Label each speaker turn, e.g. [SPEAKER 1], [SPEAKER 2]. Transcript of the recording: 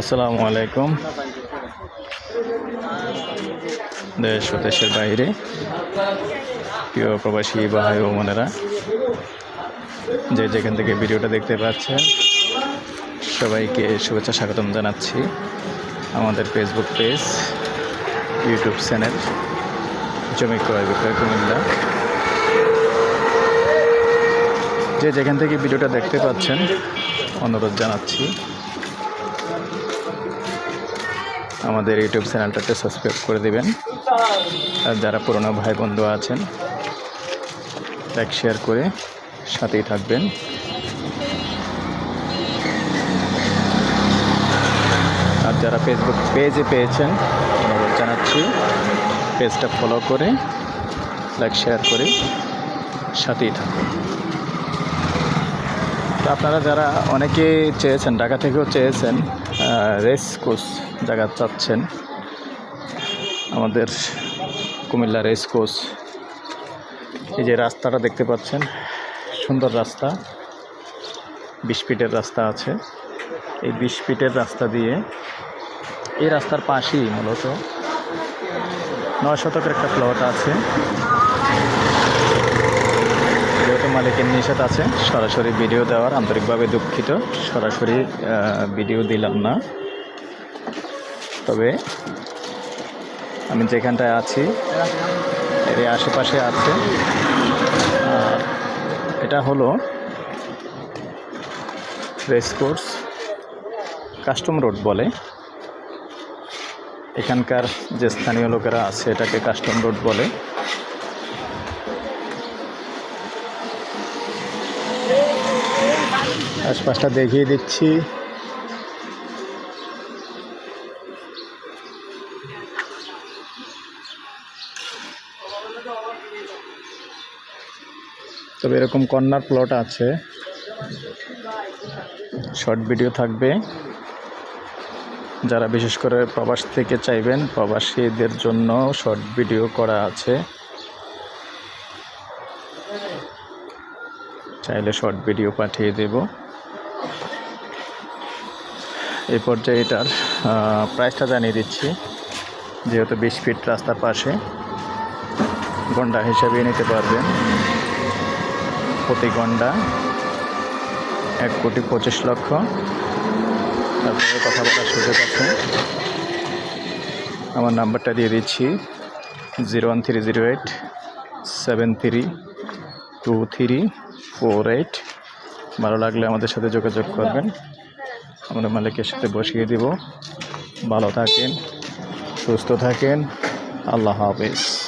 [SPEAKER 1] আসসালামু আলাইকুম। দেশ ও দেশের বাইরে, প্রিয় প্রবাসী ভাই ও বোনেরা, যে যেখান থেকে ভিডিওটা দেখতে পাচ্ছেন, সবাইকে শুভেচ্ছা স্বাগতম জানাচ্ছি আমাদের ফেসবুক পেজ ইউটিউব চ্যানেল জমি ক্রয় বিক্রয় কুমিল্লা। যে যেখান থেকে ভিডিওটা দেখতে পাচ্ছেন, অনুরোধ জানাচ্ছি আমাদের ইউটিউব চ্যানেলটাতে সাবস্ক্রাইব করে দেবেন। আর যারা পুরনো ভাই বন্ধু আছেন, লাইক, শেয়ার করে সাথেই থাকবেন। আর যারা ফেসবুক পেজে পেয়েছেন, অনুরোধ জানাচ্ছি পেজটা ফলো করে, লাইক, শেয়ার করে সাথেই থাকুন তো আপনারা যারা অনেকে চেয়েছেন, ঢাকা থেকেও চেয়েছেন রেস কোর্স জায়গা চাচ্ছেন, আমাদের কুমিল্লা রেস কোর্স এই যে রাস্তাটা দেখতে পাচ্ছেন, সুন্দর রাস্তা, বিশ ফিটের রাস্তা আছে। এই বিশ ফিটের রাস্তা দিয়ে এই রাস্তার পাশেই মূলত নয় শতকের একটা প্লট আছে। মালিকের নিষেধ আছে। সরাসরি ভিডিও দেওয়ার, আন্তরিকভাবে দুঃখিত। সরাসরি ভিডিও দিলাম না। তবে আমি যেখানটায় আছি এর আশেপাশে আছে। এটা হলো রেস কোর্স, কাস্টম রোড বলে। এখানকার যে স্থানীয় লোকেরা আছে, এটাকে কাস্টম রোড বলে। আশপাশটা দেখিয়ে দিচ্ছি। তবে এরকম কর্নার প্লট আছে। শর্ট ভিডিও থাকবে। যারা বিশেষ করে প্রবাস থেকে চাইবেন, প্রবাসীদের জন্য শর্ট ভিডিও করা আছে। চাইলে শর্ট ভিডিও পাঠিয়ে দেব। এই পর্যায়ে এটার প্রাইসটা জানিয়ে দিচ্ছি। যেহেতু বিশ ফিট রাস্তার পাশে, গন্ডা হিসাবে নিতে পারবেন। প্রতি গন্ডা এক কোটি পঁচিশ লক্ষ। তারপরে কথা বলার সুযোগ আছে। আমার নাম্বারটা দিয়ে দিচ্ছি, zero one three zero eight seven three two three four eight. ভালো লাগলে আমাদের সাথে যোগাযোগ করবেন। আমরা মালিকের সাথে বসিয়ে দিব। ভালো থাকেন, সুস্থ থাকেন। আল্লাহ হাফেজ।